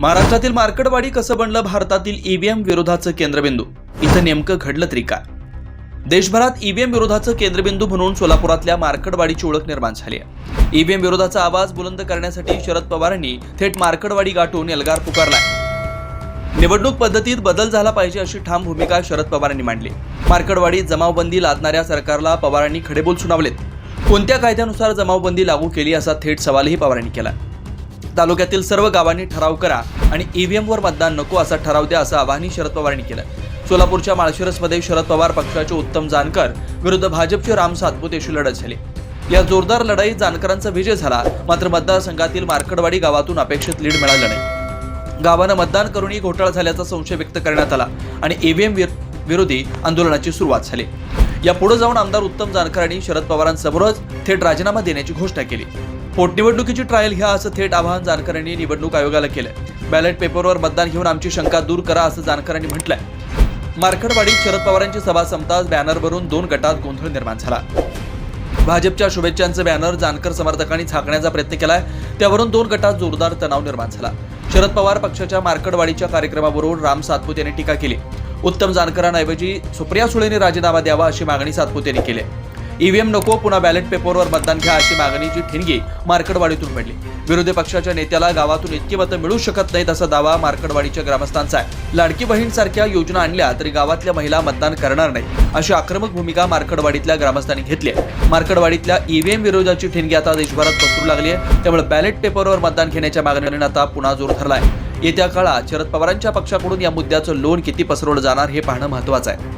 महाराष्ट्रातील मार्केटवाडी कसं बनलं भारतातील ईव्हीएम विरोधाचं केंद्रबिंदू? इथं नेमकं घडलं तरी काय? देशभरात ईव्हीएम विरोधाचं केंद्रबिंदू म्हणून सोलापुरातल्या मार्कडवाडीची ओळख निर्माण झाली आहे. ईव्हीएम विरोधाचा आवाज बुलंद करण्यासाठी शरद पवारांनी थेट मार्कडवाडी गाठून एल्गार पुकारलाय. निवडणूक पद्धतीत बदल झाला पाहिजे अशी ठाम भूमिका शरद पवारांनी मांडली. मार्कडवाडीत जमावबंदी लादणाऱ्या सरकारला पवारांनी खडेबोल सुनावलेत. कोणत्या कायद्यानुसार जमावबंदी लागू केली असा थेट सवालही पवारांनी केला तालुक्यातील सर्व गावांनी ठराव करा आणि ईव्हीएमवर मतदान नको असा ठराव द्या असं आवाहनही शरद पवारांनी केलं. सोलापूरच्या माळशिरसमध्ये शरद पवार पक्षाचे उत्तम जानकर विरुद्ध भाजपचे राम सातपुते अशी लढत झाली. या जोरदार लढाईत जानकरांचा विजय झाला मात्र मतदारसंघातील मार्कडवाडी गावातून अपेक्षित लीड मिळालं नाही. गावानं मतदान करूनही घोटाळा झाल्याचा संशय व्यक्त करण्यात आला आणि ईव्हीएम विरोधी आंदोलनाची सुरुवात झाली. यापुढे जाऊन आमदार उत्तम जानकरांनी शरद पवारांसमोरच थेट राजीनामा देण्याची घोषणा केली. पोटनिवडणुकीची ट्रायल घ्या असं थेट आवाहन जानकरांनी निवडणूक आयोगाला केलंय. बॅलेट पेपरवर मतदान घेऊन आमची शंका दूर करा असं जानकरांनी म्हटलंय. मार्कडवाडीत शरद पवारांची सभा संपताच बॅनरवरून दोन गटात गोंधळ निर्माण झाला. भाजपच्या शुभेच्छांचे बॅनर जानकर समर्थकांनी झाकण्याचा प्रयत्न केलाय. त्यावरून दोन गटात जोरदार तणाव निर्माण झाला. शरद पवार पक्षाच्या मार्कडवाडीच्या कार्यक्रमावरून राम सातपुत यांनी टीका केली. उत्तम जानकरांऐवजी सुप्रिया सुळेने राजीनामा द्यावा अशी मागणी सातपुत यांनी केली. ईव्हीएम नको पुन्हा बॅलेट पेपरवर मतदान घ्या अशी मागणीची ठिणगी मार्कडवाडीतून मिळली. विरोधी पक्षाच्या नेत्याला गावातून इतकी मतं मिळू शकत नाहीत असा दावा मार्कडवाडीच्या ग्रामस्थांचा आहे. लाडकी बहीण सारख्या योजना आणल्या तरी गावातल्या महिला मतदान करणार नाही अशी आक्रमक भूमिका मार्कडवाडीतल्या ग्रामस्थांनी घेतली आहे. मार्कडवाडीतल्या ईव्हीएम विरोधाची ठिणगी आता देशभरात पसरू लागली आहे त्यामुळे बॅलेट पेपरवर मतदान घेण्याच्या मागणीने आता पुन्हा जोर धरला आहे येत्या काळात शरद पवारांच्या पक्षाकडून या मुद्द्याचं लोन किती पसरवलं जाणार हे पाहणं महत्वाचं आहे.